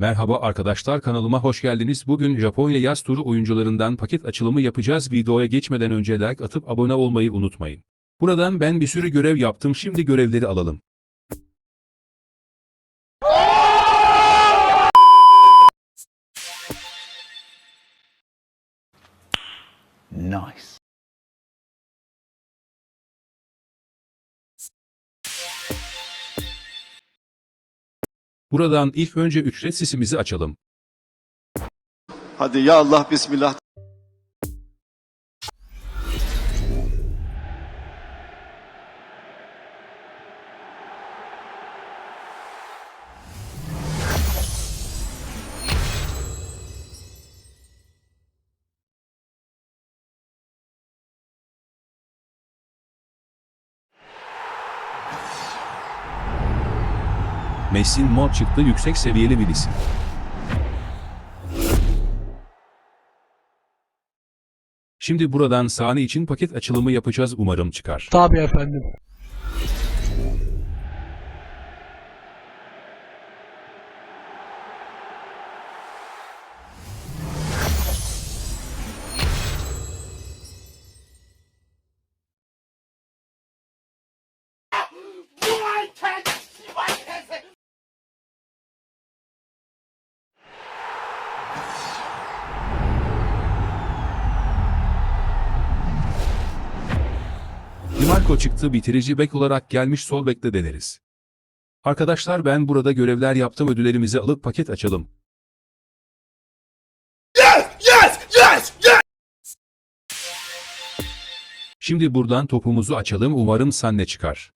Merhaba arkadaşlar kanalıma hoş geldiniz. Bugün Japonya yaz turu oyuncularından paket açılımı yapacağız. Videoya geçmeden önce like atıp abone olmayı unutmayın. Buradan ben bir sürü görev yaptım. Şimdi görevleri alalım. Nice. Buradan ilk önce ücret sesimizi açalım. Hadi ya Allah bismillah. Messin mod çıktı yüksek seviyeli birisi. Şimdi buradan sahne için paket açılımı yapacağız umarım çıkar. Tabii efendim. Dimarco çıktı bitirici bek olarak gelmiş sol bekte deneriz. Arkadaşlar ben burada görevler yaptım ödüllerimizi alıp paket açalım. Şimdi buradan topumuzu açalım umarım Sanne çıkar.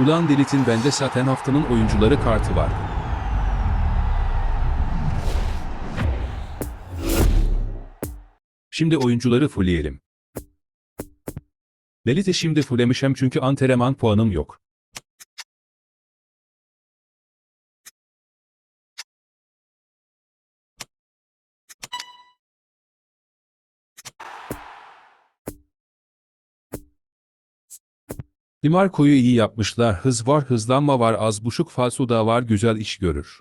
Ulan Delit'in bende zaten haftanın oyuncuları kartı var. Şimdi oyuncuları fullleyelim. Delit'i şimdi fulllemişim çünkü antrenman puanım yok. Dimarco'yu iyi yapmışlar. Hız var, hızlanma var, az buçuk falso da var, güzel iş görür.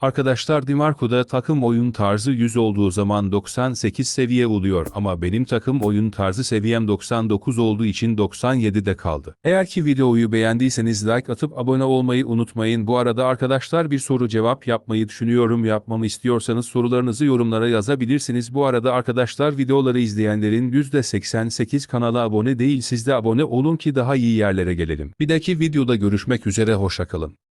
Arkadaşlar Dimarco'da takım oyun tarzı 100 olduğu zaman 98 seviye oluyor ama benim takım oyun tarzı seviyem 99 olduğu için 97'de kaldı. Eğer ki videoyu beğendiyseniz like atıp abone olmayı unutmayın. Bu arada arkadaşlar bir soru cevap yapmayı düşünüyorum. Yapmamı istiyorsanız sorularınızı yorumlara yazabilirsiniz. Bu arada arkadaşlar videoları izleyenlerin %88 kanala abone değil siz de abone olun ki daha iyi yerlere gelelim. Bir dahaki videoda görüşmek üzere hoşçakalın.